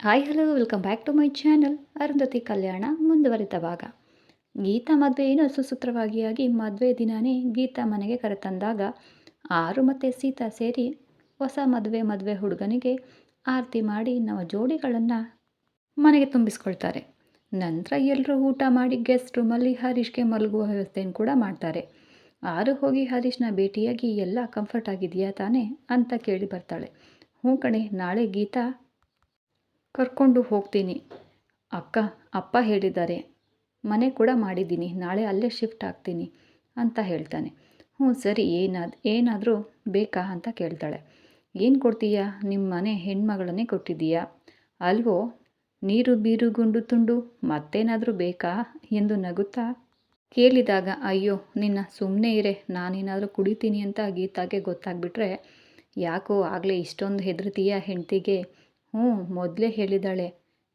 Hi hello welcome back to my channel Arundhati ಕಲ್ಯಾಣ ಮುಂದುವರಿದ ಭಾಗ ಗೀತಾ ಮದುವೆ ಏನೋ ಸುಸೂತ್ರವಾಗಿ ಆಗಿ ಮದುವೆ ದಿನವೇ ಗೀತಾ ಮನೆಗೆ ಕರೆತಂದಾಗ ಆರು ಮತ್ತು ಸೀತಾ ಸೇರಿ ಹೊಸ ಮದುವೆ ಮದುವೆ ಹುಡುಗನಿಗೆ ಆರತಿ ಮಾಡಿ ನಮ್ಮ ಜೋಡಿಗಳನ್ನು ಮನೆಗೆ ತುಂಬಿಸ್ಕೊಳ್ತಾರೆ. ನಂತರ ಎಲ್ಲರೂ ಊಟ ಮಾಡಿ ಗೆಸ್ಟ್ ರೂಮಲ್ಲಿ ಹರೀಶ್ಗೆ ಮಲಗುವ ವ್ಯವಸ್ಥೆಯನ್ನು ಕೂಡ ಮಾಡ್ತಾರೆ. ಆರು ಹೋಗಿ ಹರೀಶ್ನ ಭೇಟಿಯಾಗಿ ಎಲ್ಲ ಕಂಫರ್ಟ್ ಆಗಿದೆಯಾ ತಾನೇ ಅಂತ ಕೇಳಿ ಬರ್ತಾಳೆ. ಹ್ಞೂ ಕಣೆ, ನಾಳೆ ಗೀತಾ ಕರ್ಕೊಂಡು ಹೋಗ್ತೀನಿ. ಅಕ್ಕ, ಅಪ್ಪ ಹೇಳಿದ್ದಾರೆ. ಮನೆ ಕೂಡ ಮಾಡಿದ್ದೀನಿ. ನಾಳೆ ಅಲ್ಲೇ ಶಿಫ್ಟ್ ಆಗ್ತೀನಿ ಅಂತ ಹೇಳ್ತಾನೆ. ಹ್ಞೂ, ಸರಿ, ಏನಾದ, ಏನಾದರೂ ಬೇಕಾ ಅಂತ ಕೇಳ್ತಾಳೆ. ಏನು ಕೊಡ್ತೀಯಾ? ನಿಮ್ಮ ಮನೆ ಹೆಣ್ಮಗಳನ್ನೇ ಕೊಟ್ಟಿದ್ದೀಯಾ? ಅಲ್ವೋ? ನೀರು ಬೀರು ಗುಂಡು ತುಂಡು ಮತ್ತೇನಾದರೂ ಬೇಕಾ ಎಂದು ನಗುತ್ತಾ ಕೇಳಿದಾಗ, ಅಯ್ಯೋ, ನಿನ್ನ ಸುಮ್ಮನೆ ಇರೆ, ನಾನೇನಾದರೂ ಕುಡಿತೀನಿ ಅಂತ ಗೀತಾಗೆ ಗೊತ್ತಾಗ್ಬಿಟ್ರೆ ಯಾಕೋ ಆಗಲೇ ಇಷ್ಟೊಂದು ಹೆದರ್ತೀಯ ಹೆಂಡ್ತಿಗೆ? ಹ್ಞೂ, ಮೊದಲೇ ಹೇಳಿದ್ದಾಳೆ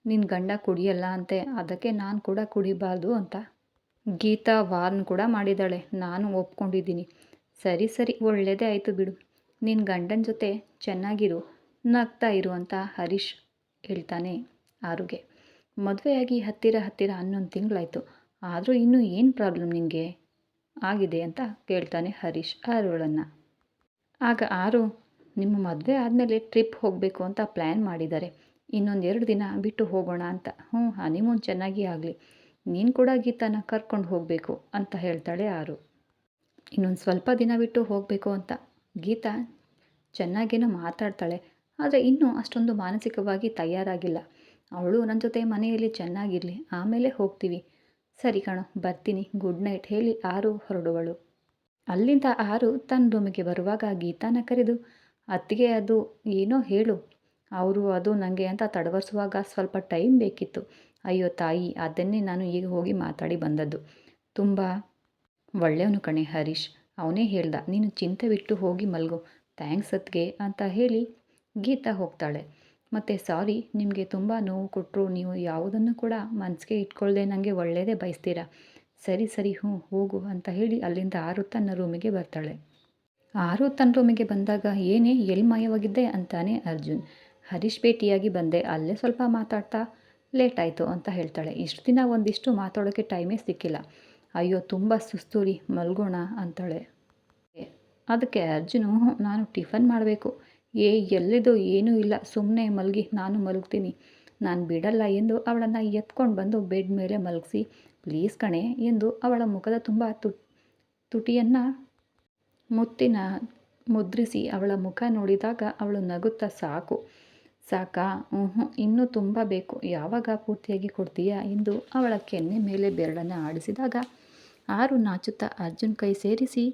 ನಿನ್ನ ಗಂಡ ಕುಡಿಯಲ್ಲ ಅಂತೆ, ಅದಕ್ಕೆ ನಾನು ಕೂಡ ಕುಡಿಬಾರ್ದು ಅಂತ. ಗೀತಾ ವಾರ್ನ್ ಕೂಡ ಮಾಡಿದ್ದಾಳೆ ನಾನು ಒಪ್ಕೊಂಡಿದ್ದೀನಿ. ಸರಿ ಸರಿ ಒಳ್ಳೆಯದೇ ಆಯಿತು ಬಿಡು. ನಿನ್ನ ಗಂಡನ ಜೊತೆ ಚೆನ್ನಾಗಿರು, ನಗ್ತಾ ಇರು ಅಂತ ಹರೀಶ್ ಹೇಳ್ತಾನೆ ಆರುಗೆ. ಮದುವೆಯಾಗಿ ಹತ್ತಿರ ಹತ್ತಿರ ಹನ್ನೊಂದು ತಿಂಗಳಾಯಿತು. ಆದರೂ ಇನ್ನೂ ಏನು ಪ್ರಾಬ್ಲಮ್ ನಿನಗೆ ಆಗಿದೆ ಅಂತ ಕೇಳ್ತಾನೆ ಹರೀಶ್ ಆರುಗಳನ್ನು ಆಗ ಆರು ನಿಮ್ಮ ಮದುವೆ ಆದಮೇಲೆ ಟ್ರಿಪ್ ಹೋಗಬೇಕು ಅಂತ ಪ್ಲ್ಯಾನ್ ಮಾಡಿದ್ದಾರೆ. ಇನ್ನೊಂದು ಎರಡು ದಿನ ಬಿಟ್ಟು ಹೋಗೋಣ ಅಂತ. ಹ್ಞೂ, ಹನಿಮೂನ್ ಚೆನ್ನಾಗಿ ಆಗಲಿ. ನೀನು ಕೂಡ ಗೀತಾನ ಕರ್ಕೊಂಡು ಹೋಗಬೇಕು ಅಂತ ಹೇಳ್ತಾಳೆ ಆರು. ಇನ್ನೊಂದು ಸ್ವಲ್ಪ ದಿನ ಬಿಟ್ಟು ಹೋಗಬೇಕು ಅಂತ ಗೀತಾ ಚೆನ್ನಾಗೇನೋ ಮಾತಾಡ್ತಾಳೆ. ಆದರೆ ಇನ್ನೂ ಅಷ್ಟೊಂದು ಮಾನಸಿಕವಾಗಿ ತಯಾರಾಗಿಲ್ಲ. ಅವಳು ನನ್ನ ಜೊತೆ ಮನೆಯಲ್ಲಿ ಚೆನ್ನಾಗಿರಲಿ, ಆಮೇಲೆ ಹೋಗ್ತೀವಿ. ಸರಿ ಕಣೋ, ಬರ್ತೀನಿ. ಗುಡ್ ನೈಟ್ ಹೇಳಿ ಆರು ಹೊರಡುವಳು. ಅಲ್ಲಿಂದ ಆರು ತನ್ನ ರೂಮಿಗೆ ಬರುವಾಗ ಗೀತಾನ ಕರೆದು ಅತ್ತಿಗೆ ಅದು ಏನೋ ಹೇಳು. ಅವರು ಅದು ನನಗೆ ಅಂತ ತಡವರಿಸುವಾಗ ಸ್ವಲ್ಪ ಟೈಮ್ ಬೇಕಿತ್ತು. ಅಯ್ಯೋ ತಾಯಿ, ಅದನ್ನೇ ನಾನು ಈಗ ಹೋಗಿ ಮಾತಾಡಿ ಬಂದದ್ದು. ತುಂಬ ಒಳ್ಳೆಯವನು ಕಣೆ ಹರೀಶ್. ಅವನೇ ಹೇಳ್ದ, ನೀನು ಚಿಂತೆ ಬಿಟ್ಟು ಹೋಗಿ ಮಲ್ಗು. ಥ್ಯಾಂಕ್ಸ್ ಅತ್ಗೆ ಅಂತ ಹೇಳಿ ಗೀತಾ ಹೋಗ್ತಾಳೆ. ಮತ್ತು ಸಾರಿ, ನಿಮಗೆ ತುಂಬ ನೋವು ಕೊಟ್ಟರು ನೀವು ಯಾವುದನ್ನು ಕೂಡ ಮನಸ್ಸಿಗೆ ಇಟ್ಕೊಳ್ಳದೆ ನನಗೆ ಒಳ್ಳೆಯದೇ ಬಯಸ್ತೀರಾ? ಸರಿ ಸರಿ, ಹ್ಞೂ, ಹೋಗು ಅಂತ ಹೇಳಿ ಅಲ್ಲಿಂದ ಆರು ತನ್ನ ರೂಮಿಗೆ ಬರ್ತಾಳೆ. ಆರು ತನ್ನ ರೂಮಿಗೆ ಬಂದಾಗ ಏನೇ ಎಲ್ಲಿ ಮಾಯವಾಗಿದ್ದೆ ಅಂತಾನೆ ಅರ್ಜುನ್. ಹರೀಶ್ ಭೇಟಿಯಾಗಿ ಬಂದೆ, ಅಲ್ಲೇ ಸ್ವಲ್ಪ ಮಾತಾಡ್ತಾ ಲೇಟ್ ಆಯಿತು ಅಂತ ಹೇಳ್ತಾಳೆ. ಇಷ್ಟು ದಿನ ಒಂದಿಷ್ಟು ಮಾತಾಡೋಕ್ಕೆ ಟೈಮೇ ಸಿಕ್ಕಿಲ್ಲ. ಅಯ್ಯೋ, ತುಂಬ ಸುಸ್ತೂರಿ, ಮಲ್ಗೋಣ ಅಂತಾಳೆ. ಅದಕ್ಕೆ ಅರ್ಜುನು, ನಾನು ಟಿಫನ್ ಮಾಡಬೇಕು. ಏ, ಎಲ್ಲಿದು ಏನೂ ಇಲ್ಲ ಸುಮ್ಮನೆ ಮಲಗಿ, ನಾನು ಮಲಗ್ತೀನಿ. ನಾನು ಬಿಡಲ್ಲ ಎಂದು ಅವಳನ್ನು ಎತ್ಕೊಂಡು ಬಂದು ಬೆಡ್ ಮೇಲೆ ಮಲಗಿಸಿ, ಪ್ಲೀಸ್ ಕಣೆ ಎಂದು ಅವಳ ಮುಖದ ತುಂಬ ತುಟಿಯನ್ನು ಮುತ್ತಿನ ಮುದ್ರಿಸಿ ಅವಳ ಮುಖ ನೋಡಿದಾಗ ಅವಳು ನಗುತ್ತಾ, ಸಾಕು, ಸಾಕಾ ಹ್ಞೂ ಇನ್ನೂ ತುಂಬ ಬೇಕು. ಯಾವಾಗ ಪೂರ್ತಿಯಾಗಿ ಕೊಡ್ತೀಯಾ? ಎಂದು ಅವಳ ಕೆನ್ನೆ ಮೇಲೆ ಬೆರಳನ್ನು ಆಡಿಸಿದಾಗ ಆರು ನಾಚುತ್ತಾ ಅರ್ಜುನ್ ಕೈ ಸೇರಿಸಿ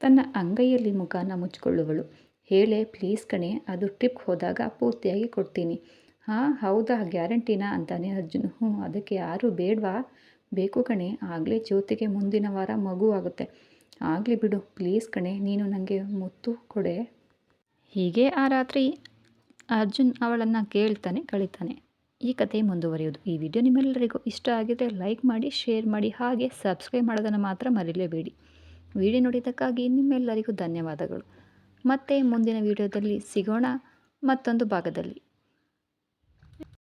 ತನ್ನ ಅಂಗೈಯಲ್ಲಿ ಮುಖನ ಮುಚ್ಚಿಕೊಳ್ಳುವಳು. ಹೇಳೆ ಪ್ಲೀಸ್ ಕಣೆ, ಅದು ಟ್ರಿಪ್ ಹೋದಾಗ ಪೂರ್ತಿಯಾಗಿ ಕೊಡ್ತೀನಿ. ಹಾಂ, ಹೌದಾ, ಗ್ಯಾರಂಟಿನಾ? ಅಂತಾನೆ ಅರ್ಜುನ್. ಹ್ಞೂ ಅದಕ್ಕೆ ಯಾರು ಬೇಡವಾ? ಬೇಕು ಕಣೆ, ಆಗಲೇ ಜ್ಯೋತಿಗೆ ಮುಂದಿನ ವಾರ ಮಗು ಆಗುತ್ತೆ. ಆಗಲಿ ಬಿಡು ಪ್ಲೀಸ್ ಕಣೆ, ನೀನು ನನಗೆ ಮುತ್ತು ಕೊಡೆ. ಹೀಗೆ ಆ ರಾತ್ರಿ ಅರ್ಜುನ್ ಅವಳನ್ನು ಕೇಳ್ತಾನೆ, ಕಳಿತಾನೆ. ಈ ಕಥೆ ಮುಂದುವರಿಯೋದು ಈ ವಿಡಿಯೋ ನಿಮ್ಮೆಲ್ಲರಿಗೂ ಇಷ್ಟ ಆಗಿದ್ರೆ ಲೈಕ್ ಮಾಡಿ ಶೇರ್ ಮಾಡಿ, ಹಾಗೆ ಸಬ್ಸ್ಕ್ರೈಬ್ ಮಾಡೋದನ್ನು ಮಾತ್ರ ಮರೀಲೇಬೇಡಿ. ವಿಡಿಯೋ ನೋಡಿದ್ದಕ್ಕಾಗಿ ನಿಮ್ಮೆಲ್ಲರಿಗೂ ಧನ್ಯವಾದಗಳು. ಮತ್ತೆ ಮುಂದಿನ ವಿಡಿಯೋದಲ್ಲಿ ಸಿಗೋಣ ಮತ್ತೊಂದು ಭಾಗದಲ್ಲಿ.